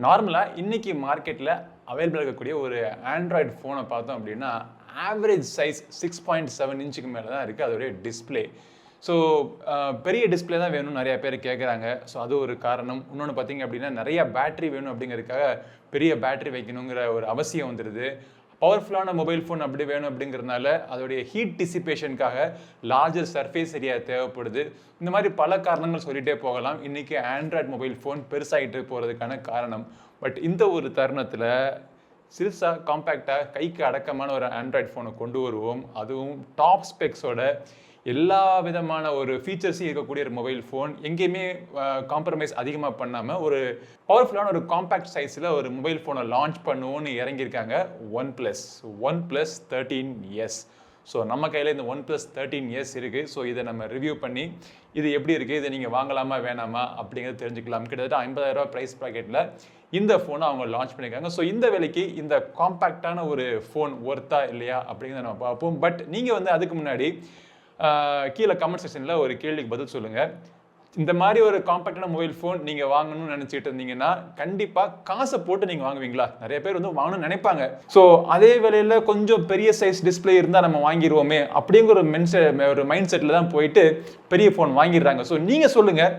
நார்மலாக இன்றைக்கி மார்க்கெட்டில் அவைலபிள் இருக்கக்கூடிய ஒரு ஆண்ட்ராய்டு ஃபோனை பார்த்தோம் அப்படின்னா average size six point seven இன்ச்சுக்கு மேலே தான் இருக்குது அதோடைய டிஸ்பிளே ஸோ பெரிய டிஸ்பிளே தான் வேணும் நிறைய பேர் கேட்குறாங்க ஸோ அது ஒரு காரணம். இன்னொன்று பார்த்தீங்க அப்படின்னா நிறைய பேட்டரி வேணும் அப்படிங்கிறதுக்காக பெரிய பேட்டரி வைக்கணுங்கிற ஒரு அவசியம் வந்துடுது பவர்ஃபுல்லான மொபைல் ஃபோன் அப்படி வேணும் அப்படிங்கிறதுனால அதோடைய ஹீட் டிசிபேஷனுக்காக லார்ஜர் சர்ஃபேஸ் ஏரியா தேவைப்படுது. இந்த மாதிரி பல காரணங்கள் சொல்லிகிட்டே போகலாம். இன்றைக்கி ஆண்ட்ராய்ட் மொபைல் ஃபோன் பெருசாகிட்டு போகிறதுக்கான காரணம். பட் இந்த ஒரு தருணத்தில் சிறுசாக காம்பேக்டாக கைக்கு அடக்கமான ஒரு ஆண்ட்ராய்ட் ஃபோனை கொண்டு வருவோம். அதுவும் டாப் ஸ்பெக்ஸோட எல்லா விதமான ஒரு ஃபீச்சர்ஸையும் இருக்கக்கூடிய ஒரு மொபைல் ஃபோன் எங்கேயுமே காம்ப்ரமைஸ் அதிகமாக பண்ணாமல் ஒரு பவர்ஃபுல்லான ஒரு காம்பேக்ட் சைஸில் ஒரு மொபைல் ஃபோனை லான்ச் பண்ணுவோன்னு இறங்கியிருக்காங்க one plus one plus thirteen S so நம்ம கையில் இந்த ஒன் ப்ளஸ் தேர்ட்டீன் இயர்ஸ் இருக்குது ஸோ இதை நம்ம ரிவ்யூ பண்ணி இது எப்படி இருக்குது இதை நீங்கள் வாங்கலாமா வேணாமா? அப்படிங்கிறத தெரிஞ்சுக்கலாம். கிட்டத்தட்ட ஐம்பதாயிரரூபா ப்ரைஸ் ப்ராக்கெட்டில் இந்த ஃபோனை அவங்க லான்ச் பண்ணியிருக்காங்க. ஸோ இந்த விலைக்கு இந்த காம்பேக்டான ஒரு ஃபோன் ஒர்த்தா இல்லையா அப்படிங்கிறத நம்ம பார்ப்போம். பட் நீங்கள் வந்து அதுக்கு முன்னாடி கீழே கமெண்ட் செக்ஷனில் ஒரு கேள்விக்கு பதில் சொல்லுங்கள் இந்த மாதிரி ஒரு காம்பேக்டான மொபைல் ஃபோன் நீங்கள் வாங்கணும்னு நினச்சிட்டு இருந்தீங்கன்னா கண்டிப்பாக காசை போட்டு நீங்கள் வாங்குவீங்களா? நிறைய பேர் வந்து வாங்கணும்னு நினைப்பாங்க. ஸோ அதே வேலையில் கொஞ்சம் பெரிய சைஸ் டிஸ்பிளே இருந்தால் நம்ம வாங்கிடுவோமே அப்படிங்கிற ஒரு மென்செ ஒரு மைண்ட் செட்டில் தான் போயிட்டு பெரிய ஃபோன் வாங்கிடுறாங்க. ஸோ நீங்கள் சொல்லுங்கள்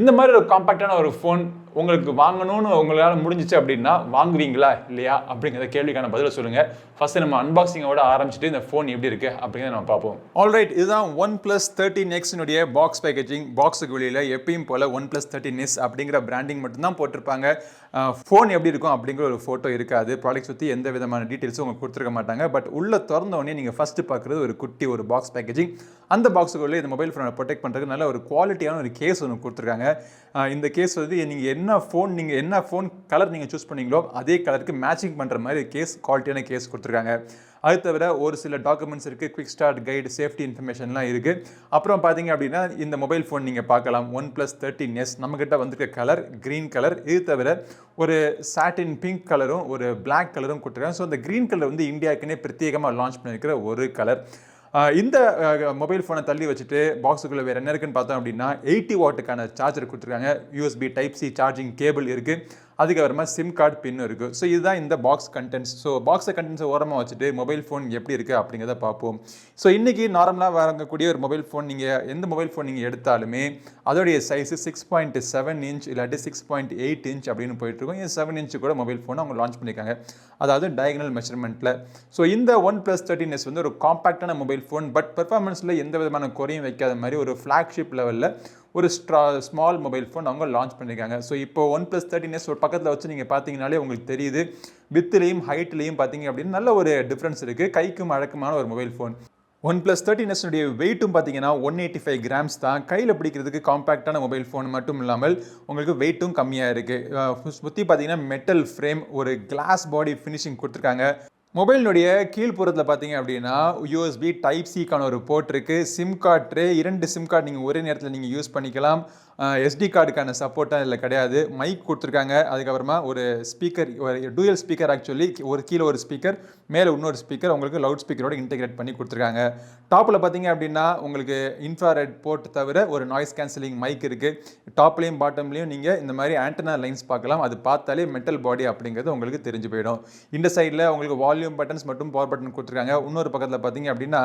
இந்த மாதிரி ஒரு காம்பேக்டான ஒரு ஃபோன் உங்களுக்கு வாங்கணும்னு உங்களால் முடிஞ்சிச்சு அப்படின்னா வாங்குவீங்களா இல்லையா அப்படிங்கிற கேள்விக்கான பதிலை சொல்லுங்கள் ஃபஸ்ட்டு நம்ம அன்பாக்சிங்கோட ஆரம்பிச்சுட்டு இந்த ஃபோன் எப்படி இருக்குது அப்படிங்கிறத நம்ம பார்ப்போம். ஆல்ரைட் இதுதான் ஒன் ப்ளஸ் தேர்ட்டின் எக்ஸினுடைய பாக்ஸ் பேக்கேஜிங் பாக்ஸுக்கு வெளியில் எப்பயும் போல் ஒன் ப்ளஸ் தேர்ட்டின் எஸ் அப்படிங்கிற பிராண்டிங் மட்டும்தான் போட்டிருப்பாங்க. ஃபோன் எப்படி இருக்கும் அப்படிங்கிற ஒரு ஃபோட்டோ இருக்காது. ப்ராடக்ட் சுற்றி எந்த விதமான டீட்டெயில்ஸும் உங்களுக்கு கொடுத்துருக்க மாட்டாங்க. பட் உள்ளே திறந்தவொடனே நீங்கள் ஃபஸ்ட்டு பார்க்குறது ஒரு குட்டி ஒரு பாக்ஸ் பேக்கேஜிங் அந்த பாக்ஸுக்குள்ளே இந்த மொபைல் ஃபோனை ப்ரொடெக்ட் பண்ணுறதுக்கு நல்ல ஒரு குவாலிட்டியான ஒரு கேஸ் ஒன்று கொடுத்துருக்காங்க. இந்த கேஸ் வந்து நீங்கள் என்ன என்ன ஃபோன் நீங்கள் என்ன ஃபோன் கலர் நீங்கள் சூஸ் பண்ணீங்களோ அதே கலருக்கு மேட்சிங் பண்ணுற மாதிரி கேஸ் குவாலிட்டியான கேஸ் கொடுத்துருக்காங்க. அது தவிர ஒரு சில டாக்குமெண்ட்ஸ் இருக்குது குவிக் ஸ்டார்ட் கைடு சேஃப்டி இன்ஃபர்மேஷன்லாம் இருக்குது அப்புறம் பார்த்தீங்க அப்படின்னா இந்த மொபைல் ஃபோன் நீங்கள் பார்க்கலாம். ஒன் ப்ளஸ் தேர்ட்டின் எஸ் நம்மக்கிட்ட வந்திருக்க கலர் க்ரீன் கலர் இது தவிர ஒரு சாட்டின் பிங்க் கலரும் ஒரு பிளாக் கலரும் கொடுத்துருக்காங்க. ஸோ அந்த க்ரீன் கலர் வந்து இந்தியாவுக்குன்னே பிரத்யேகமாக லான்ச் பண்ணியிருக்கிற ஒரு கலர் இந்த மொபைல் ஃபோனை தள்ளி வச்சுட்டு பாக்ஸுக்குள்ளே வேறு என்ன இருக்குன்னு பார்த்தோம் அப்படின்னா எயிட்டி வாட்டுக்கான சார்ஜர் கொடுத்துருக்காங்க. USB type C charging cable இருக்குது அதுக்கப்புறமா சிம் கார்டு பின் இருக்குது ஸோ இதுதான் இந்த பாக்ஸ் கண்டென்ட்ஸ் ஸோ பாக்ஸ் கண்டென்ட்ஸை ஓரமாக வச்சுட்டு மொபைல் ஃபோன் எப்படி இருக்குது அப்படிங்கிறத பார்ப்போம். ஸோ இன்றைக்கி நார்மலாக வரக்கூடிய ஒரு மொபைல் ஃபோன் நீங்கள் எந்த மொபைல் ஃபோன் நீங்கள் எடுத்தாலுமே அதோடைய size six point seven inch இல்லாட்டி சிக்ஸ் பாயிண்ட் எயிட் இன்ச் அப்படின்னு போயிட்டுருக்கும். ஏன் செவன் இன்ச்சு கூட மொபைல் ஃபோன் அவங்க லான்ச் பண்ணியிருக்காங்க. அதாவது டயகனல் மெஷர்மெண்ட்டில் ஸோ இந்த ஒன் ப்ளஸ் தேர்ட்டின் எஸ் வந்து ஒரு காம்பாக்டான மொபைல் ஃபோன் பட் பெர்ஃபார்மன்ஸில் எந்த விதமான குறையும் வைக்காத மாதிரி ஒரு ஃப்ளாக்ஷிப் லெவலில் ஒரு ஸ்ட்ரா ஸ்மால் மொபைல் ஃபோன் அவங்க லான்ச் பண்ணியிருக்காங்க ஸோ இப்போ ஒன் ப்ளஸ் தேர்ட்டின் எஸ் ஒரு பக்கத்தில் வச்சு நீங்கள் பார்த்தீங்கனாலே உங்களுக்கு தெரியுது. வித்துலேயும் ஹைட்லேயும் பார்த்தீங்க அப்படின்னு நல்ல ஒரு டிஃப்ரென்ஸ் இருக்குது கைக்கும் அழக்கமான ஒரு mobile phone one plus thirteen எஸ்னுடைய வெயிட்டும் பார்த்தீங்கன்னா ஒன் எயிட்டி ஃபைவ் கிராம்ஸ் தான். கையில் பிடிக்கிறதுக்கு காம்பேக்டான மொபைல் ஃபோன் மட்டும் இல்லாமல் உங்களுக்கு வெயிட்டும் கம்மியாக இருக்குது சுற்றி பார்த்தீங்கன்னா மெட்டல் ஃப்ரேம் ஒரு கிளாஸ் பாடி ஃபினிஷிங் கொடுத்துருக்காங்க. மொபைலினுடைய கீழ்ப்புறத்தில் பார்த்தீங்க அப்படின்னா யூஎஸ்பி டைப் சிக்கான ஒரு போர்ட் இருக்குது சிம் கார்டு ட்ரே இரண்டு சிம் கார்டு நீங்கள் ஒரே நேரத்தில் நீங்கள் யூஸ் பண்ணிக்கலாம். எஸ்டி கார்டுக்கான சப்போர்ட்டாக இதில் கிடையாது. மைக் கொடுத்துருக்காங்க. அதுக்கப்புறமா ஒரு ஸ்பீக்கர் ஒரு டூயல் ஸ்பீக்கர் ஆக்சுவலி ஒரு கீழே ஒரு ஸ்பீக்கர் மேலே இன்னொரு ஸ்பீக்கர் உங்களுக்கு லவுட் ஸ்பீக்கரோட இன்டெகிரேட் பண்ணி கொடுத்துருக்காங்க. டாப்பில் பார்த்தீங்க அப்படின்னா உங்களுக்கு இன்ஃப்ராரெட் போர்ட் தவிர ஒரு நாய்ஸ் கேன்சலிங் மைக் இருக்குது டாப்லேயும் பாட்டம்லேயும் நீங்கள் இந்த மாதிரி ஆண்டனா லைன்ஸ் பார்க்கலாம். அது பார்த்தாலே மெட்டல் பாடி அப்படிங்கிறது உங்களுக்கு தெரிஞ்சு போயிடும். இந்த சைடில் உங்களுக்கு வால்யூம் பட்டன்ஸ் மட்டும் பவர் பட்டன் கொடுத்துருக்காங்க. இன்னொரு பக்கத்தில் பார்த்தீங்க அப்படின்னா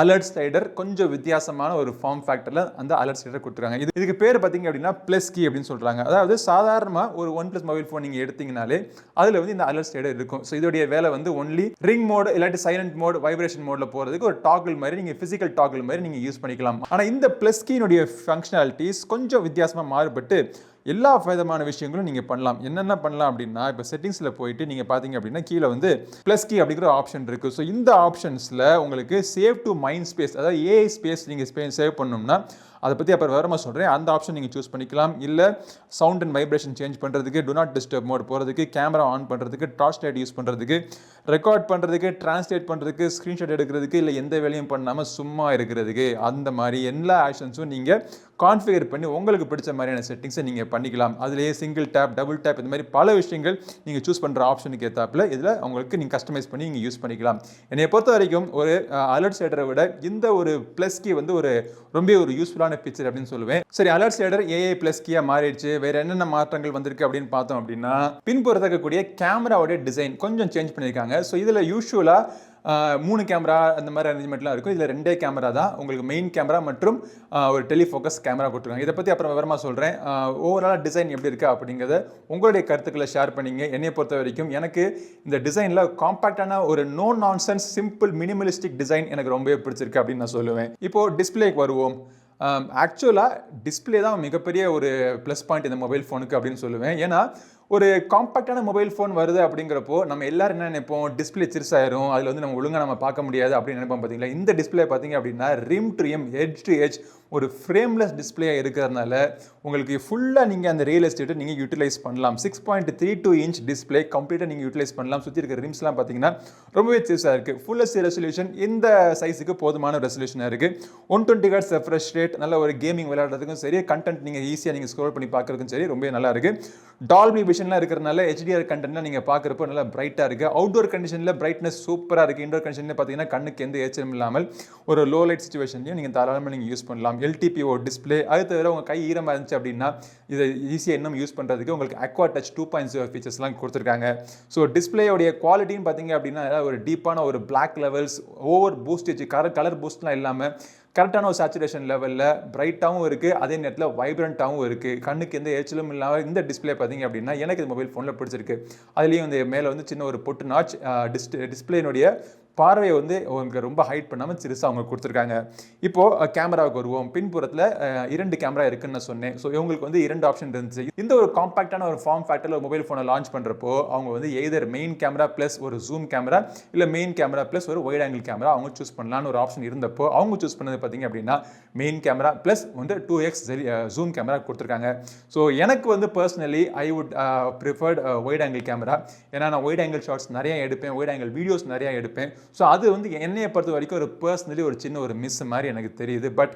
அலர்ட் ஸ்லைடர் கொஞ்சம் வித்தியாசமான ஒரு ஃபார்ம் ஃபேக்டரில் அந்த அலர்ட் ஸ்லைடர் கொடுத்துருக்காங்க. இது இதுக்கு பேர் பார்த்தீங்க அப்படின்னா ப்ளஸ் கீ அப்படின்னு சொல்கிறாங்க அதாவது சாதாரணமாக ஒரு ஒன் ப்ளஸ் மொபைல் ஃபோன் நீங்கள் எடுத்தீங்கனாலே அதில் வந்து இந்த அலர்ட் ஸ்லைடர் இருக்கும். ஸோ இதோடைய வேலை வந்து ஒன்லி ரிங் மோட் இல்லாட்டி சைலண்ட் மோட் வைப்ரேஷன் மோடில் போகிறதுக்கு ஒரு டாக்கிள் மாதிரி நீங்கள் ஃபிசிக்கல் டாக்கிள் மாதிரி நீங்கள் யூஸ் பண்ணிக்கலாம். ஆனால் இந்த ப்ளஸ் கீனுடைய ஃபங்க்ஷனாலிட்டிஸ் கொஞ்சம் வித்தியாசமாக மாறுபட்டு எல்லா விதமான விஷயங்களும் நீங்கள் பண்ணலாம். என்னென்ன பண்ணலாம் அப்படின்னா இப்போ செட்டிங்ஸில் போயிட்டு நீங்கள் பார்த்தீங்க அப்படின்னா கீழே வந்து ப்ளஸ் கீ அப்படிங்கிற ஆப்ஷன் இருக்குது ஸோ இந்த ஆப்ஷன்ஸில் உங்களுக்கு சேவ் டு மைண்ட் ஸ்பேஸ் அதாவது ஏஐ ஸ்பேஸ் நீங்கள் ஸ்பே சேவ் பண்ணோம்னா அதை பற்றி அப்புறம் விவரமாக சொல்கிறேன் அந்த ஆப்ஷன் நீங்கள் சூஸ் பண்ணிக்கலாம். இல்லை சவுண்ட் அண்ட் வைப்ரேஷன் சேஞ்ச் பண்ணுறதுக்கு டு நாட் டிஸ்டர்ப் மோட் போகிறதுக்கு கேமரா ஆன் பண்ணுறதுக்கு டார்ச் லைட் யூஸ் பண்ணுறதுக்கு ரெக்கார்ட் பண்ணுறதுக்கு டிரான்ஸ்லேட் பண்ணுறதுக்கு ஸ்க்ரீன்ஷாட் எடுக்கிறதுக்கு இல்லை எந்த வேலையும் பண்ணாமல் சும்மா இருக்கிறதுக்கு அந்த மாதிரி எல்லா ஆப்ஷன்ஸும் நீங்கள் கான்ஃபிகர் பண்ணி உங்களுக்கு பிடிச்ச மாதிரியான செட்டிங்ஸை நீங்கள் பண்ணிக்கலாம். அதுலேயே சிங்கிள் டேப் டபுள் டேப் இந்த மாதிரி பல விஷயங்கள் நீங்கள் சூஸ் பண்ணுற ஆப்ஷனுக்கு ஏற்றாப்புல இதில் உங்களுக்கு நீங்கள் கஸ்டமைஸ் பண்ணி நீங்கள் யூஸ் பண்ணிக்கலாம். என்னை பொறுத்த வரைக்கும் ஒரு அலர்ட் சைடரை விட இந்த ஒரு ப்ளஸ் கீ வந்து ஒரு ரொம்ப ஒரு யூஸ்ஃபுல்லான முக்கியமான பிக்சர் அப்படின்னு சொல்லுவேன். சரி அலர்ட் ஸ்லைடர் ஏஐ பிளஸ் கியா மாறிடுச்சு. வேற என்னென்ன மாற்றங்கள் வந்திருக்கு அப்படின்னு பார்த்தோம் அப்படின்னா பின்புறத்தில் இருக்கக்கூடிய கேமராவுடைய டிசைன் கொஞ்சம் சேஞ்ச் பண்ணியிருக்காங்க. ஸோ இதில் யூஸ்வலாக மூணு கேமரா அந்த மாதிரி அரேஞ்ச்மெண்ட்லாம் இருக்கும். இதில் ரெண்டே கேமரா தான் உங்களுக்கு மெயின் கேமரா மற்றும் ஒரு டெலிஃபோக்கஸ் கேமரா கொடுத்துருக்காங்க. இதை பற்றி அப்புறம் விவரமாக சொல்கிறேன் ஓவராலாக டிசைன் எப்படி இருக்கா அப்படிங்கிறத உங்களுடைய கருத்துக்களை ஷேர் பண்ணீங்க. என்னை பொறுத்த வரைக்கும் எனக்கு இந்த டிசைனில் காம்பாக்டான ஒரு no nonsense simple minimalistic design எனக்கு ரொம்பவே பிடிச்சிருக்கு அப்படின்னு நான் சொல்லுவேன். இப்போது டிஸ்பிளேக்கு வருவோம். ஆக்சுவலாக டிஸ்பிளே தான் மிகப்பெரிய ஒரு ப்ளஸ் பாயிண்ட் இந்த மொபைல் ஃபோனுக்கு அப்படின்னு சொல்லுவேன். ஏன்னா ஒரு காம்பாக்டான மொபைல் ஃபோன் வருது அப்படிங்கிறப்போ நம்ம எல்லாரும் என்ன நினைப்போம்? டிஸ்பிளே சிறுசாயிரும் அதில் வந்து நம்ம ஒழுங்காக நம்ம பார்க்க முடியாது அப்படின்னு நினைப்போம் பார்த்தீங்களா இந்த டிஸ்பிளே பார்த்தீங்க அப்படின்னா rim to rim edge to edge ஒரு ஃப்ரேம்லெஸ் டிஸ்பிளேயாக இருக்கிறதுனால உங்களுக்கு ஃபுல்லாக நீங்கள் அந்த ரியல் எஸ்டேட்டை நீங்கள் யூட்டிலைஸ் பண்ணலாம். Six point three two inch display கம்ப்ளீட்டாக நீங்கள் யூட்டிலைஸ் பண்ணலாம். சுற்றி இருக்கிற ரிம்ஸ்லாம் பார்த்தீங்கன்னா ரொம்பவே சிறுசாக இருக்குது ஃபுல்லஸ்ட் ரெசல்யூஷன் இந்த சைஸுக்கு போதுமான ரெசல்யூஷனாக இருக்குது one twenty hertz refresh rate நல்ல ஒரு கேமிங் விளையாடுறதுக்கும் சரி கண்டென்ட் நீங்கள் ஈஸியாக நீங்கள் ஸ்க்ரோல் பண்ணி பார்க்குறதுக்கும் சரி ரொம்ப நல்லா இருக்குது டால்பி கண்டிஷன்லாம் இருக்கிறனால ஹெச்டிஆர் கண்டென்ட்லாம் நீங்கள் பார்க்குறப்போ நல்லா பிரைட்டாக இருக்குது அவுட்டோர் கண்டிஷனில் பிரைட்னஸ் சூப்பராக இருக்குது இண்டோர் கண்டிஷனில் பார்த்தீங்கன்னா கண்ணுக்கு எந்த ஏச்சலும் இல்லாமல் ஒரு லோ லைட் சுச்சுவேஷன்லையும் நீங்கள் தாராளமாக நீங்கள் யூஸ் பண்ணலாம். எல்டிபிஓ டிஸ்பிளே அது தவிர உங்கள் கை ஈரமாக இருந்துச்சு அப்படின்னா இதை ஈஸியாக இன்னும் யூஸ் பண்ணுறதுக்கு உங்களுக்கு aqua touch two point zero ஃபீச்சர்ஸ்லாம் கொடுத்துருக்காங்க. ஸோ டிஸ்பிளேயோடைய குவாலிட்டின்னு பார்த்தீங்க அப்படின்னா ஒரு டீப்பான ஒரு பிளாக் லெவல்ஸ் ஓவர் பூஸ்டேஜ் கலர் கலர் பூஸ்ட்லாம் இல்லாமல் கரெக்டான ஒரு சேச்சுரேஷன் லெவலில் பிரைட்டாகவும் இருக்குது அதே நேரத்தில் வைப்ரண்ட்டாகவும் இருக்குது கண்ணுக்கு எந்த எரிச்சலும் இல்லாமல் இந்த டிஸ்பிளே பார்த்தீங்க அப்படின்னா எனக்கு இந்த மொபைல் ஃபோனில் பிடிச்சிருக்கு. அதுலேயும் வந்து மேலே வந்து சின்ன ஒரு பொட்டு நாச் டிஸ் டிஸ்பிளேனுடைய பார்வையை வந்து உங்களுக்கு ரொம்ப ஹைட் பண்ணாமல் சிறுசாக அவங்க கொடுத்துருக்காங்க. இப்போது கேமராவுக்கு வருவோம். பின்புறத்தில் இரண்டு கேமரா இருக்குன்னு நான் சொன்னேன். ஸோ இவங்களுக்கு வந்து இரண்டு ஆப்ஷன் இருந்துச்சு. இந்த ஒரு காம்பாக்டான ஒரு ஃபார்ம் ஃபேக்டரில் ஒரு மொபைல் ஃபோனை லான்ச் பண்ணுறப்போ அவங்க வந்து எய்தர் மெயின் கேமரா ப்ளஸ் ஒரு ஜூம் கேமரா இல்லை மெயின் கேமரா ப்ளஸ் ஒரு ஒயிட் ஆங்கிள் கேமரா அவங்க சூஸ் பண்ணலான்னு ஒரு ஆப்ஷன் இருந்தப்போ அவங்க சூஸ் பண்ணது பார்த்தீங்க அப்படின்னா மெயின் கேமரா ப்ளஸ் வந்து டூ எக்ஸ் ஜூம் கேமரா கொடுத்துருக்காங்க. ஸோ எனக்கு வந்து personally I would preferred wide angle camera ஏன்னா நான் ஒயிட் ஆங்கிள் ஷார்ட்ஸ் நிறையா எடுப்பேன். ஒயிட் ஆங்கிள் வீடியோஸ் நிறையா எடுப்பேன். ஸோ அது வந்து என்னைய பொறுத்த வரைக்கும் ஒரு பர்சனலி ஒரு சின்ன ஒரு மிஸ் மாதிரி எனக்கு தெரியுது. பட்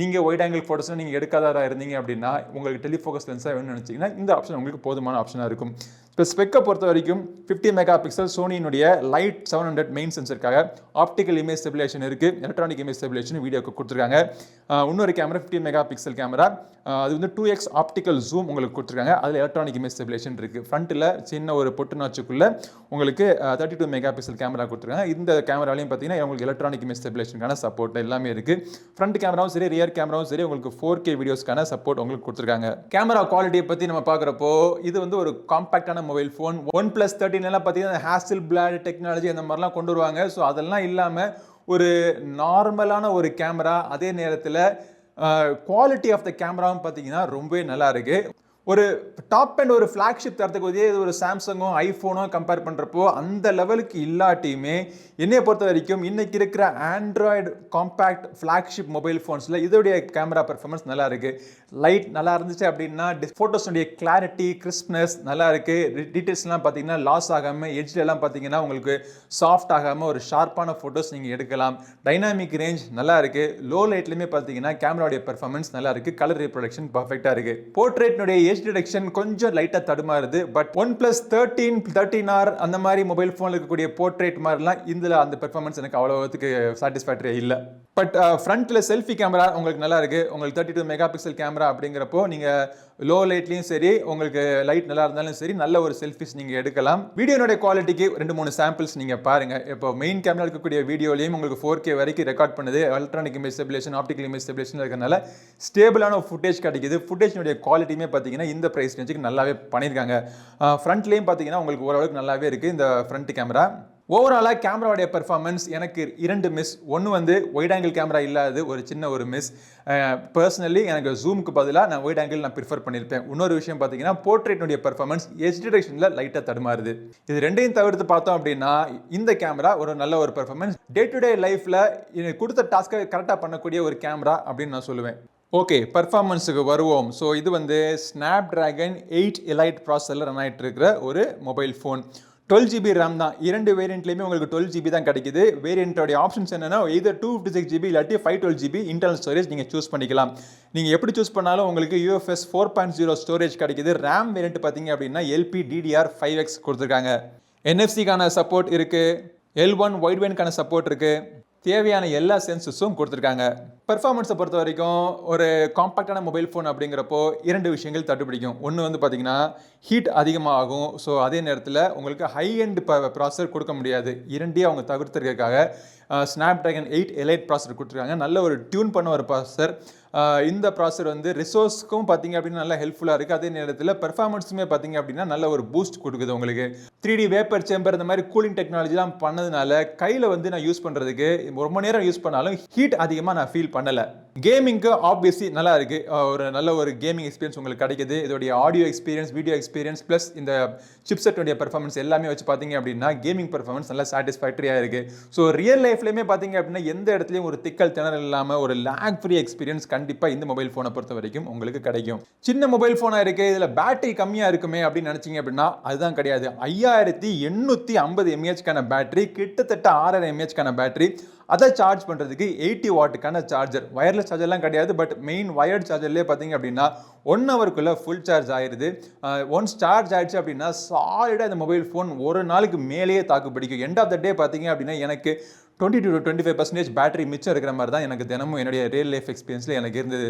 நீங்கள் ஒயிட் ஆங்கிள் ஃபோட்டோஸ்னால் நீங்கள் எடுக்காதாராக இருந்தீங்க அப்படின்னா உங்களுக்கு டெலிஃபோக்கஸ் லென்ஸாக வேணும்னு நினச்சிங்கன்னா இந்த ஆப்ஷன் உங்களுக்கு போதுமான ஆப்ஷனாக இருக்கும். இப்போ ஸ்பெக்கை பொறுத்த வரைக்கும் ஃபிஃப்டி மெகா பிக்சல் சோனியினுடைய லைட் செவன் ஹண்ட்ரட் மெயின் சென்சருக்காக ஆப்டிக்கல் இமேஜ் ஸ்டெபிலேஷன் இருக்குது எலக்ட்ரானிக் இமேஜ் ஸ்டெபிலேஷன் வீடியோக்கு கொடுத்துருக்காங்க. இன்னொரு camera fifty mega pixel camera அது வந்து டூ எக்ஸ் ஆப்டிக்கல் ஜூம் உங்களுக்கு கொடுத்துருக்காங்க. அதில் எலக்ட்ரானிக் இமேஜ் ஸ்டெபிலேஷன் இருக்குது ஃப்ரண்ட்டில் சின்ன ஒரு பொட்டு நாச்சுக்குள்ளே உங்களுக்கு thirty two mega pixel camera கொடுத்துருக்காங்க. இந்த கேமராலையும் பார்த்தீங்கன்னா உங்களுக்கு எலக்ட்ரானிக் இமேஜ் ஸ்டெபிலேஷனுக்கான சப்போர்ட் எல்லாமே இருக்குது ஃப்ரண்ட் கேமராவும் சரி ரியர் கேமராவும் சரி உங்களுக்கு ஃபோர் கே வீடியோஸ்க்கான சப்போர்ட் உங்களுக்கு கொடுத்துருக்காங்க. கேமரா குவாலிட்டியை பற்றி நம்ம பார்க்குறப்போ இது வந்து ஒரு காம்பாக்டான மொபைல் ஃபோன் ஒன் ப்ளஸ் தேர்ட்டின்லாம் பார்த்தீங்கன்னா ஹேசில் பிளாட் டெக்னாலஜி அந்த மாதிரிலாம் கொண்டு வருவாங்க. ஸோ அதெல்லாம் இல்லாமல் ஒரு நார்மலான ஒரு கேமரா அதே நேரத்தில் குவாலிட்டி ஆஃப் த கேமராவும் பார்த்தீங்கன்னா ரொம்பவே நல்லா இருக்குது ஒரு டாப் அண்ட் ஒரு ஃப்ளாக்ஷிப் தரத்துக்கு இதே இது ஒரு சாம்சங்கோ ஐஃபோனோ கம்பேர் பண்ணுறப்போ அந்த லெவலுக்கு இல்லாட்டியுமே என்னைய பொறுத்த வரைக்கும் இன்றைக்கி இருக்கிற ஆண்ட்ராய்டு காம்பேக்ட் ஃப்ளாக்ஷிப் மொபைல் ஃபோன்ஸில் இதோடைய கேமரா பெர்ஃபார்மன்ஸ் நல்லா இருக்குது லைட் நல்லா இருந்துச்சு அப்படின்னா ஃபோட்டோஸுடைய கிளாரிட்டி கிறிஸ்ப்னஸ் நல்லா இருக்குது டீட்டெயில்ஸ்லாம் பார்த்தீங்கன்னா லாஸ் ஆகாமல் எல்லாம் பார்த்தீங்கன்னா உங்களுக்கு சாஃப்ட் ஆகாமல் ஒரு ஷார்ப்பான ஃபோட்டோஸ் நீங்கள் எடுக்கலாம். டைனாமிக் ரேஞ்ச் நல்லா இருக்குது லோ லைட்லையுமே பார்த்தீங்கன்னா கேமராவுடைய பெர்ஃபார்மன்ஸ் நல்லா இருக்குது கலர் ரீப்ரொடக்ஷன் பர்ஃபெக்டாக இருக்குது போர்ட்ரேட்னுடைய ஏஜ் டிடெக்ஷன் கொஞ்சம் லைட்டாக தடுமாறுது but one plus thirteen thirteen R அந்த மாதிரி மொபைல் ஃபோனில் இருக்கக்கூடிய போர்ட்ரேட் மாதிரிலாம் இதில் அந்த பெர்ஃபார்மன்ஸ் எனக்கு அவ்வளோத்துக்கு சாட்டிஸ்ஃபேக்டரி இல்லை. பட் ஃப்ரண்ட்டில் செல்ஃபி கேமரா உங்களுக்கு நல்லா இருக்கு. உங்களுக்கு thirty two mega pixel camera அப்படிங்கிறப்போ நீங்கள் லோ லைட்லையும் சரி உங்களுக்கு லைட் நல்லா இருந்தாலும் சரி நல்ல ஒரு செல்ஃபிஸ் நீங்கள் எடுக்கலாம். வீடியோனுடைய குவாலிட்டிக்கு ரெண்டு மூணு சாம்பிள்ஸ் நீங்கள் பாருங்கள் இப்போ மெயின் கேமரா இருக்கக்கூடிய வீடியோலையும் உங்களுக்கு ஃபோர் கே வரைக்கும் ரெக்கார்ட் பண்ணுது. Electronic image stabilisation optical image stabilisation இருக்கிறனால ஸ்டேபிளான ஃபுட்டேஜ் கிடைக்குது. ஃபுட்டேஜினுடைய குவாலிட்டியுமே பார்த்தீங்கன்னா இந்த ப்ரைஸ் ரேஞ்சுக்கு நல்லாவே பண்ணியிருக்காங்க ஃப்ரண்ட்லேயும் பார்த்தீங்கன்னா உங்களுக்கு ஓரளவுக்கு நல்லாவே இருக்குது இந்த ஃப்ரண்ட் கேமரா ஓவராலாக கேமராவுடைய பெர்ஃபார்மன்ஸ் எனக்கு இரண்டு மிஸ் ஒன்று வந்து ஒயிட் ஆங்கிள் கேமரா இல்லாதது ஒரு சின்ன ஒரு மிஸ் பர்சனலி எனக்கு ஜூமுக்கு பதிலாக நான் ஒயிட் ஆங்கிள் நான் ப்ரிஃபர் பண்ணியிருப்பேன் இன்னொரு விஷயம் பார்த்தீங்கன்னா போர்ட்ரேட்னுடைய பெர்ஃபார்மன்ஸ் எச் டிரெக்ஷனில் லைட்டாக தடுமாறுது. இது ரெண்டையும் தவிர்த்து பார்த்தோம் அப்படின்னா இந்த கேமரா ஒரு நல்ல ஒரு பெர்ஃபார்மன்ஸ் டே டு டே லைஃப்பில் எனக்கு கொடுத்த டாஸ்க்கை கரெக்டாக பண்ணக்கூடிய ஒரு கேமரா அப்படின்னு நான் சொல்லுவேன். ஓகே பர்ஃபார்மன்ஸுக்கு வருவோம். ஸோ இது வந்து ஸ்னாப் ட்ராகன் எயிட் எலைட் ப்ராசஸரில் ரன் ஆகிட்டு இருக்கிற ஒரு mobile phone twelve GB RAM தான். இரண்டு வேரியண்ட்லேயுமே உங்களுக்கு டுவெல் ஜிபி தான் கிடைக்குது. வேரியண்ட்டோடைய ஆப்ஷன்ஸ் என்னன்னா either two fifty six GB இல்லாட்டி five twelve GB internal storage நீங்கள் சூஸ் பண்ணிக்கலாம். நீங்கள் எப்படி சூஸ் பண்ணாலும் உங்களுக்கு UFS four point zero storage கிடைக்குது. ரேம் வேரியண்ட் பார்த்தீங்க அப்படின்னா எல்பி டிடிஆர் ஃபைவ் எக்ஸ் கொடுத்துருக்காங்க. என்எஃப்சிக்கான சப்போர்ட் இருக்குது எல் ஒன் ஒயிட் வேனுக்கான சப்போர்ட் இருக்குது தேவையான எல்லா சென்சஸும் கொடுத்துருக்காங்க. பெர்ஃபார்மன்ஸை பொறுத்த வரைக்கும் ஒரு காம்பாக்டான மொபைல் ஃபோன் அப்படிங்கிறப்போ இரண்டு விஷயங்கள் தட்டுப்பிடிக்கும். ஒன்று வந்து பார்த்தீங்கன்னா ஹீட் அதிகமாகும். ஸோ அதே நேரத்தில் உங்களுக்கு ஹை எண்ட் ப்ராசர் கொடுக்க முடியாது. இரண்டையும் அவங்க தவிர்த்துருக்கிறதுக்காக Snapdragon eight elite processor கொடுத்துருக்காங்க. நல்ல ஒரு டியூன் பண்ண ஒரு ப்ராசர் இந்த ப்ராசர் வந்து ரிசோர்ஸ்க்கும் பார்த்தீங்க அப்படின்னா நல்லா ஹெல்ப்ஃபுல்லாக இருக்குது அதே நேரத்தில் பெர்ஃபார்மன்ஸுமே பார்த்தீங்க அப்படின்னா நல்ல ஒரு பூஸ்ட் கொடுக்குது உங்களுக்கு. த்ரீ டி வேப்பர் சேம்பர் இந்த மாதிரி கூலிங் டெக்னாலஜிலாம் பண்ணதுனால கையில் வந்து நான் யூஸ் பண்ணுறதுக்கு ரொம்ப நேரம் யூஸ் பண்ணாலும் ஹீட் அதிகமாக நான் ஃபீல் பண்ணலை. கேமிங்க்கு ஆப்வியஸ்லி நல்லா இருக்குது ஒரு நல்ல ஒரு கேமிங் எக்ஸ்பீரியன்ஸ் உங்களுக்கு கிடைக்குது. இதோடைய audio experience video experience plus இந்த சிப்செட்டுடைய பர்ஃபார்மன்ஸ் எல்லாமே வச்சு பார்த்தீங்க அப்படின்னா கேமிங் பர்ஃபார்மன்ஸ் நல்லா சாட்டிஸ்ஃபேக்டரியாக இருக்குது ஸோ ரியல் லைஃப்லையுமே பார்த்தீங்க அப்படின்னா எந்த இடத்துலையும் ஒரு திக்கல் திணறல் இல்லாமல் ஒரு லேக் ஃப்ரீ எக்ஸ்பீரியன்ஸ் கண்டிப்பாக இந்த மொபைல் ஃபோனை பொறுத்த வரைக்கும் உங்களுக்கு கிடைக்கும். சின்ன மொபைல் ஃபோனாக இருக்குது இதில் பேட்டரி கம்மியாக இருக்குமே அப்படின்னு நினச்சிங்க அப்படின்னா அதுதான் கிடையாது. ஐயாயிரத்தி எண்ணூற்றி ஐம்பது எம்ஏஹெச்க்கான பேட்டரி கிட்டத்தட்ட ஆறாயிரம் எம்ஏஹெச்க்கான பேட்டரி அதை சார்ஜ் பண்ணுறதுக்கு எயிட்டி வாட்டுக்கான சார்ஜர் ஒயர்லெஸ் சார்ஜர்லாம் கிடையாது பட் மெயின் ஒயர்ட் சார்ஜர்லேயே பார்த்தீங்க அப்படின்னா ஒன் ஹவருக்குள்ளே ஃபுல் சார்ஜ் ஆயிடுது ஒன்ஸ் சார்ஜ் ஆயிடுச்சு அப்படின்னா சாலிடாக இந்த மொபைல் ஃபோன் ஒரு நாளுக்கு மேலேயே தாக்கு பிடிக்கும். எண்ட் ஆஃப் த டே பார்த்தீங்க அப்படின்னா எனக்கு twenty to twenty five percentage battery மிச்சம் இருக்கிற மாதிரி தான் எனக்கு தினமும் என்னுடைய ரியல் லைஃப் எக்ஸ்பீரியன்ஸில் எனக்கு இருந்தது.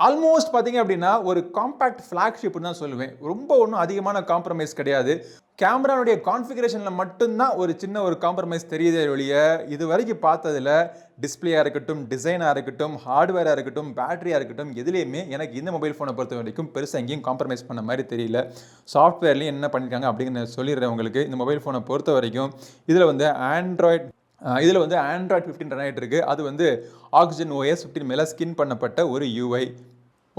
ஆல்மோஸ்ட் பார்த்தீங்க அப்படின்னா ஒரு காம்பேக்ட் ஃப்ளாக்ஷிப்னு தான் சொல்லுவேன். ரொம்ப ஒன்றும் அதிகமான காம்ப்ரமைஸ் கிடையாது. கேமரானுடைய கான்ஃபிகரேஷனில் மட்டும்தான் ஒரு சின்ன ஒரு காம்ப்ரமைஸ் தெரியுதே ஒழிய இது வரைக்கும் பார்த்ததில் டிஸ்பிளேயாக இருக்கட்டும் டிசைனாக இருக்கட்டும் ஹார்ட்வேராக இருக்கட்டும் பேட்டரியாக இருக்கட்டும் எதுலேயுமே எனக்கு இந்த மொபைல் ஃபோனை பொறுத்த வரைக்கும் பெருசாக எங்கேயும் காம்ப்ரமைஸ் பண்ண மாதிரி தெரியல. சாஃப்ட்வேர்லேயும் என்ன பண்ணியிருக்காங்க அப்படின்னு சொல்லிடுறேன் உங்களுக்கு. இந்த மொபைல் ஃபோனை பொறுத்த வரைக்கும் இதில் வந்து ஆண்ட்ராய்ட் இதில் வந்து ஆண்ட்ராய்ட் ஃபிஃப்டின் ரன் ஆகிட்டு இருக்குது அது வந்து ஆக்சிஜன் ஓஎஸ் ஃபிஃப்டின் மேலே ஸ்கின் பண்ணப்பட்ட ஒரு யூஐ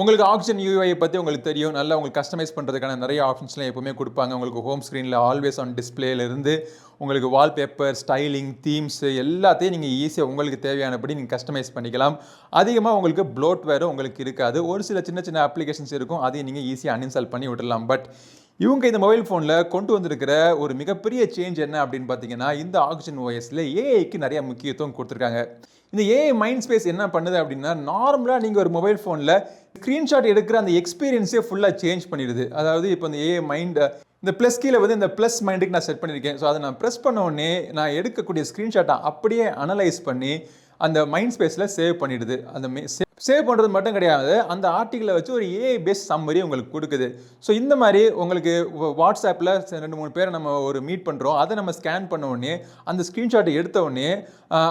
உங்களுக்கு ஆக்சிஜன் யூஐ பற்றி உங்களுக்கு தெரியும். நல்லா உங்களுக்கு கஸ்டமைஸ் பண்ணுறதுக்கான நிறைய ஆப்ஷன்ஸ்லாம் எப்பவுமே கொடுப்பாங்க. உங்களுக்கு ஹோம் ஸ்க்ரீனில் ஆல்வேஸ் ஆன் டிஸ்பிளேலேருந்து உங்களுக்கு வால்பேப்பர் ஸ்டைலிங் தீம்ஸ் எல்லாத்தையும் நீங்கள் ஈஸியாக உங்களுக்கு தேவையானபடி நீங்கள் கஸ்டமைஸ் பண்ணிக்கலாம். அதிகமாக உங்களுக்கு ப்ளோட்வேரும் உங்களுக்கு இருக்காது. ஒரு சில சின்ன சின்ன அப்ளிகேஷன்ஸ் இருக்கும். அதையும் நீங்கள் ஈஸியாக அன்இன்ஸ்டால் பண்ணி விடலாம் பட் இவங்க இந்த மொபைல் ஃபோனில் கொண்டு வந்திருக்கிற ஒரு மிகப்பெரிய சேஞ்ச் என்ன அப்படின்னு பார்த்தீங்கன்னா இந்த ஆக்சிஜன் ஓஎஸில் ஏஐக்கு நிறைய முக்கியத்துவம் கொடுத்துருக்காங்க. இந்த ஏஐ மைண்ட் ஸ்பேஸ் என்ன பண்ணுது அப்படின்னா நார்மலாக நீங்கள் ஒரு மொபைல் ஃபோனில் ஸ்க்ரீன்ஷாட் எடுக்கிற அந்த எக்ஸ்பீரியன்ஸே ஃபுல்லாக சேஞ்ச் பண்ணிடுது. அதாவது இப்போ இந்த ஏஐ மைண்ட் இந்த ப்ளஸ் கீழே வந்து இந்த ப்ளஸ் மைண்டுக்கு நான் செட் பண்ணியிருக்கேன். ஸோ அதை நான் ப்ரெஸ் பண்ண உடனே நான் எடுக்கக்கூடிய ஸ்க்ரீன்ஷாட்டை அப்படியே அனலைஸ் பண்ணி அந்த மைண்ட் ஸ்பேஸில் சேவ் பண்ணிடுது. அந்த சேவ் பண்ணுறது மட்டும் கிடையாது. அந்த ஆர்டிகளை வச்சு ஒரு ஏஐ பேஸ் சம்மரி உங்களுக்கு கொடுக்குது. ஸோ இந்த மாதிரி உங்களுக்கு வாட்ஸ்அப்பில் ரெண்டு மூணு பேரை நம்ம ஒரு மீட் பண்ணுறோம் அதை நம்ம ஸ்கேன் பண்ண உடனே அந்த ஸ்க்ரீன்ஷாட்டை எடுத்த உடனே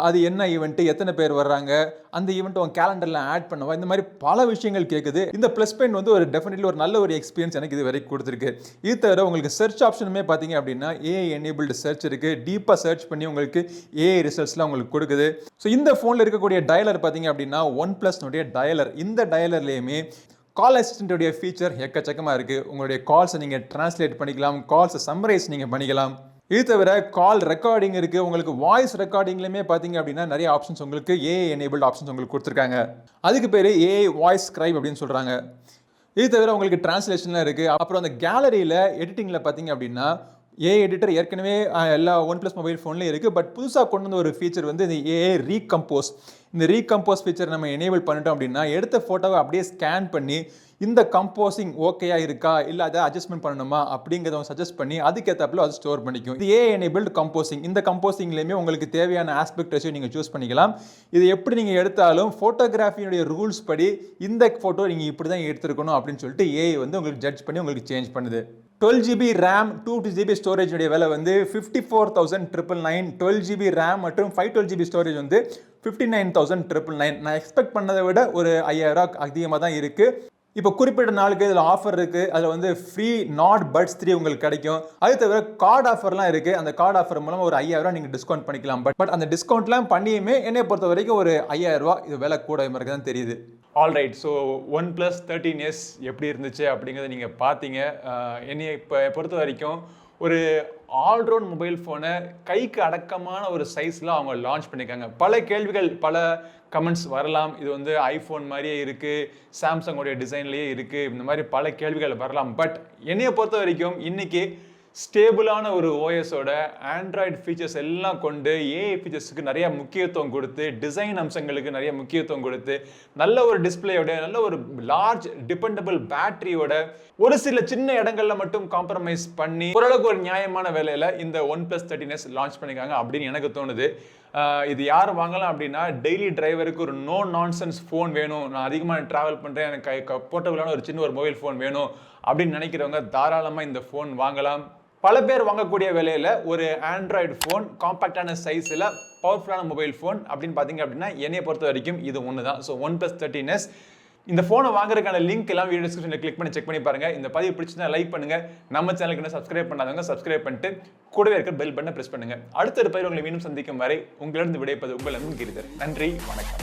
அது என்ன ஈவெண்ட்டு எத்தனை பேர் வர்றாங்க அந்த ஈவெண்ட் உங்கள் கேலண்டரில் ஆட் பண்ணவா இந்த மாதிரி பல விஷயங்கள் கேட்குது இந்த ப்ளஸ் பாயிண்ட் வந்து ஒரு டெஃபினெட்லி ஒரு நல்ல ஒரு எக்ஸ்பீரியன்ஸ் எனக்கு இது வரைக்கும் கொடுத்துருக்கு. இது தவிர உங்களுக்கு சர்ச் ஆப்ஷனுமே பார்த்தீங்க அப்படின்னா ஏஐ எனேபிள்டு சர்ச் இருக்குது டீப்பாக சர்ச் பண்ணி உங்களுக்கு ஏஐ ரிசல்ட்ஸ்லாம் உங்களுக்கு கொடுக்குது. ஸோ இந்த ஃபோனில் இருக்கக்கூடிய டயலர் பார்த்தீங்க அப்படின்னா ஒன் ப்ளஸ்னுடைய டயலர் இந்த டயலர்லேயுமே கால் அசிஸ்டண்ட்டுடைய ஃபீச்சர் எக்கச்சக்கமாக இருக்குது உங்களுடைய கால்ஸை நீங்கள் ட்ரான்ஸ்லேட் பண்ணிக்கலாம். கால்ஸை சம்மரைஸ் நீங்கள் பண்ணிக்கலாம். இது தவிர கால் ரெக்கார்டிங் இருக்குது உங்களுக்கு வாய்ஸ் ரெக்கார்டிங்லையுமே பார்த்தீங்க அப்படின்னா நிறைய ஆப்ஷன்ஸ் உங்களுக்கு ஏஐ எனேபிள்ட் ஆப்ஷன்ஸ் உங்களுக்கு கொடுத்துருக்காங்க. அதுக்கு பேர் ஏஐ வாய்ஸ் ஸ்க்ரைப் அப்படின்னு சொல்கிறாங்க இது தவிர உங்களுக்கு டிரான்ஸ்லேஷன்லாம் இருக்குது அப்புறம் அந்த கேலரியில் எடிட்டிங்கில் பார்த்தீங்க அப்படின்னா ஏ எடிட்டர் ஏற்கனவே எல்லா ஒன் ப்ளஸ் மொபைல் ஃபோன்லேயும் இருக்குது பட் புதுசாக கொண்டு வந்த ஒரு ஃபீச்சர் வந்து இந்த ஏஏ ரீகம்போஸ் இந்த ரீகம்போஸ் ஃபீச்சர் நம்ம எனேபிள் பண்ணிட்டோம் அப்படின்னா எடுத்த ஃபோட்டோவை அப்படியே ஸ்கேன் பண்ணி இந்த கம்போசிங் ஓகேயா இருக்கா? இல்லை அதை அட்ஜஸ்ட்மெண்ட் பண்ணணுமா? அப்படிங்கிறத சஜஸ்ட் பண்ணி அதுக்கேற்றப்பில் அது ஸ்டோர் பண்ணிக்கும். இது ஏ எனேபிள்டு கம்போசிங் இந்த கம்போசிங்லேயுமே உங்களுக்கு தேவையான ஆஸ்பெக்ட் ரேஷியோ நீங்கள் சூஸ் பண்ணிக்கலாம். இது எப்படி நீங்கள் எடுத்தாலும் ஃபோட்டோகிராஃபியினுடைய ரூல்ஸ் படி இந்த ஃபோட்டோ நீங்கள் இப்படி தான் எடுத்துருக்கணும் அப்படின்னு சொல்லிட்டு ஏஐ வந்து உங்களுக்கு ஜட்ஜ் பண்ணி உங்களுக்கு சேஞ்ச் பண்ணுது. Twelve GB RAM two two GB ஸ்டோரேஜுடைய விலை வந்து fifty four thousand triple nine twelve GB RAM மற்றும் ஃபைவ் டுவெல் ஜிபி ஸ்டோரேஜ் வந்து fifty nine thousand triple nine நான் எக்ஸ்பெக்ட் பண்ணதை விட ஒரு ஐயாயிரம் அதிகமாக தான் இருக்குது இப்போ குறிப்பிட்ட நாளுக்கு இதில் ஆஃபர் இருக்குது அதில் வந்து ஃப்ரீ நாட் பட்ஸ் த்ரீ உங்களுக்கு கிடைக்கும். அது தவிர கார்டு ஆஃபர்லாம் இருக்குது அந்த கார்டு ஆஃபர் மூலம் ஒரு ஐயாயிரம் நீங்கள் டிஸ்கவுண்ட் பண்ணிக்கலாம். பட் பட் அந்த டிஸ்கவுண்ட்லாம் பண்ணியுமே என்னை பொறுத்த வரைக்கும் ஒரு ஐயாயிரரூவா இது விலை கூட மாதிரி தான் தெரியுது. Alright so OnePlus thirteen years எப்படி இருந்துச்சு அப்படிங்கிறத நீங்கள் பார்த்தீங்க. என்னை இப்போ பொறுத்த வரைக்கும் ஒரு ஆல்ரவுண்ட் மொபைல் ஃபோனை கைக்கு அடக்கமான ஒரு சைஸில் அவங்க லான்ச் பண்ணியிருக்காங்க. பல கேள்விகள் பல கமெண்ட்ஸ் வரலாம். இது வந்து ஐஃபோன் மாதிரியே இருக்குது சாம்சங்கோடைய டிசைன்லேயே இருக்குது இந்த மாதிரி பல கேள்விகள் வரலாம். பட் என்னைய பொறுத்த வரைக்கும் இன்றைக்கி ஸ்டேபிளான ஒரு ஓஎஸோட ஆண்ட்ராய்டு ஃபீச்சர்ஸ் எல்லாம் கொண்டு ஏஐ ஃபீச்சர்ஸுக்கு நிறைய முக்கியத்துவம் கொடுத்து டிசைன் அம்சங்களுக்கு நிறைய முக்கியத்துவம் கொடுத்து நல்ல ஒரு டிஸ்பிளேயோட நல்ல ஒரு லார்ஜ் டிபெண்டபிள் பேட்டரியோட ஒரு சில சின்ன இடங்கள்ல மட்டும் காம்ப்ரமைஸ் பண்ணி ஓரளவுக்கு ஒரு நியாயமான வேலையில் இந்த ஒன் பிளஸ் தேர்ட்டின் லான்ச் பண்ணியிருக்காங்க அப்படின்னு எனக்கு தோணுது. இது யார் வாங்கலாம் அப்படின்னா டெய்லி டிரைவருக்கு ஒரு நோ நான்சென்ஸ் ஃபோன் வேணும். நான் அதிகமாக ட்ராவல் பண்ணுறேன் எனக்கு போர்ட்டபிளான ஒரு சின்ன ஒரு மொபைல் ஃபோன் வேணும் அப்படின்னு நினைக்கிறவங்க தாராளமாக இந்த ஃபோன் வாங்கலாம். பல பேர் வாங்கக்கூடிய விலையில் ஒரு ஆண்ட்ராய்டு ஃபோன் காம்பாக்டான சைஸில் பவர்ஃபுல்லான மொபைல் ஃபோன் அப்படின்னு பார்த்தீங்க அப்படின்னா என்னையை பொறுத்த வரைக்கும் இது ஒன்று தான் so one plus thirteen S இந்த ஃபோனை வாங்குறதுக்கான லிங்க் எல்லாம் வீடியோ டிஸ்கிரிப்ஷனில் கிளிக் பண்ணி செக் பண்ணி பாருங்க. இந்த பதிவு பிடிச்சிருந்தா லைக் பண்ணுங்க. நம்ம சேனலுக்கு என்ன சப்ஸ்கிரைப் பண்ணாதவங்க சப்ஸ்கிரைப் பண்ணிட்டு கூடவே இருக்க பெல் பட்டனை ப்ரெஸ் பண்ணுங்க. அடுத்த ஒரு உங்களை மீண்டும் சந்திக்கும் வரை உங்களிடம் விடைப்பது உங்கள் அன்பு கிரிதர். நன்றி வணக்கம்.